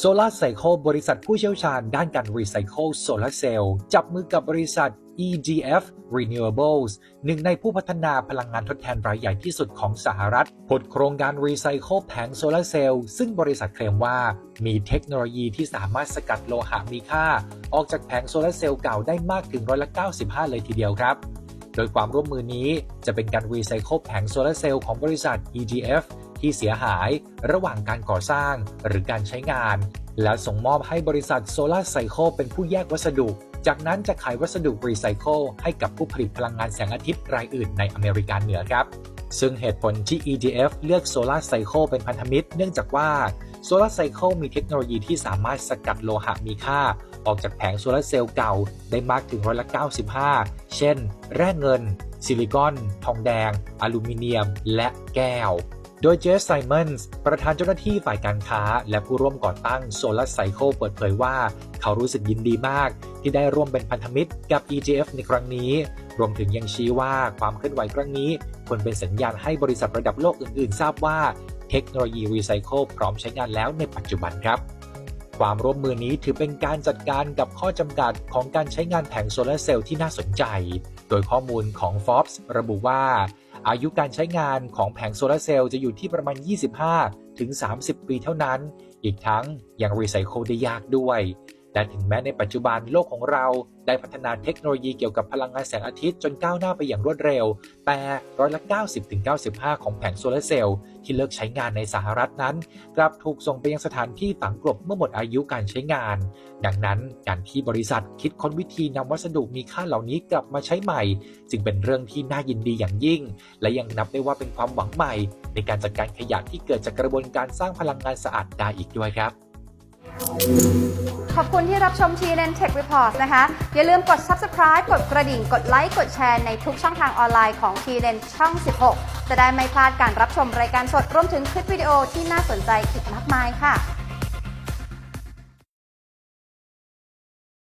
Solar Cycle บริษัทผู้เชี่ยวชาญด้านการรีไซเคิลโซลาร์เซลล์จับมือกับบริษัท EGF Renewables หนึ่งในผู้พัฒนาพลังงานทดแทนรายใหญ่ที่สุดของสหรัฐผลโครงการรีไซเคิลแผงโซลาร์เซลล์ซึ่งบริษัทเคลมว่า มีเทคโนโลยีที่สามารถสกัดโลหะมีค่า ออกจากแผงโซลาร์เซลล์เก่าได้มากถึงร้อยละ95 เลยทีเดียวครับ โดยความร่วมมือนี้จะเป็นการรีไซเคิลแผงโซลาร์เซลล์ของบริษัท EGF ที่เสียหายระหว่างการก่อสร้างหรือการใช้งาน แล้วส่งมอบให้บริษัท Solar Cycle เป็นผู้แยกวัสดุ จากนั้นจะขายวัสดุรีไซเคิลให้กับผู้ผลิตพลังงานแสงอาทิตย์รายอื่นในอเมริกาเหนือครับซึ่งเหตุผลที่ EDF เลือก Solar Cycle เป็นพันธมิตร เนื่องจากว่า Solar Cycle มีเทคโนโลยีที่สามารถสกัดโลหะมีค่า ออกจากแผงโซลาร์เซลล์เก่าได้มากถึงร้อยละ95 เช่น แร่เงิน ซิลิคอน ทองแดง อลูมิเนียม และแก้ว โดยเจสไซมอนส์ประธานเจ้าหน้าที่ฝ่ายการค้า และผู้ร่วมก่อตั้ง Solar Cycle เปิดเผยว่า เขารู้สึกยินดีมาก ที่ได้ร่วมเป็นพันธมิตรกับ EGF ในครั้งนี้ รวมถึงยังชี้ว่าความเคลื่อนไหวครั้งนี้ควรเป็นสัญญาณให้บริษัทระดับโลกอื่นๆ ทราบว่าเทคโนโลยีรีไซเคิลพร้อมใช้งานแล้วในปัจจุบันครับ ความร่วมมือนี้ถือเป็นการจัดการกับข้อจำกัดของการใช้งานแผงโซลาร์เซลล์ที่น่าสนใจ โดยข้อมูลของ Forbes ระบุว่า อายุการใช้งานของแผงโซลาร์เซลล์จะอยู่ที่ประมาณ 25 ถึง 30 ปีเท่านั้น อีกทั้งยังรีไซเคิลได้ยากด้วย และถึงแม้ในปัจจุบันโลกของเราได้พัฒนาเทคโนโลยีเกี่ยวกับพลังงานแสงอาทิตย์จนก้าวหน้าไปอย่างรวดเร็ว แต่ร้อยละ 90-95 ของแผงโซลาร์เซลล์ที่เลิกใช้งานในสหรัฐนั้น กลับถูกส่งไปยังสถานที่ฝังกลบเมื่อหมดอายุการใช้งาน ดังนั้นการที่บริษัทคิดค้นวิธีนำวัสดุมีค่าเหล่านี้กลับมาใช้ใหม่ จึงเป็นเรื่องที่น่ายินดีอย่างยิ่ง และยังนับได้ว่าเป็นความหวังใหม่ ในการจัดการขยะที่เกิดจากกระบวนการสร้างพลังงานสะอาดได้อีกด้วยครับ ขอบคุณที่รับชม TNN Tech Report นะคะ อย่าลืมกด subscribe กดกระดิ่ง กดไลค์ กดแชร์ในทุกช่องทางออนไลน์ของ TNN ช่อง 16 จะได้ไม่พลาดการรับชมรายการสด รวมถึงคลิปวิดีโอที่น่าสนใจอีกมากมายค่ะ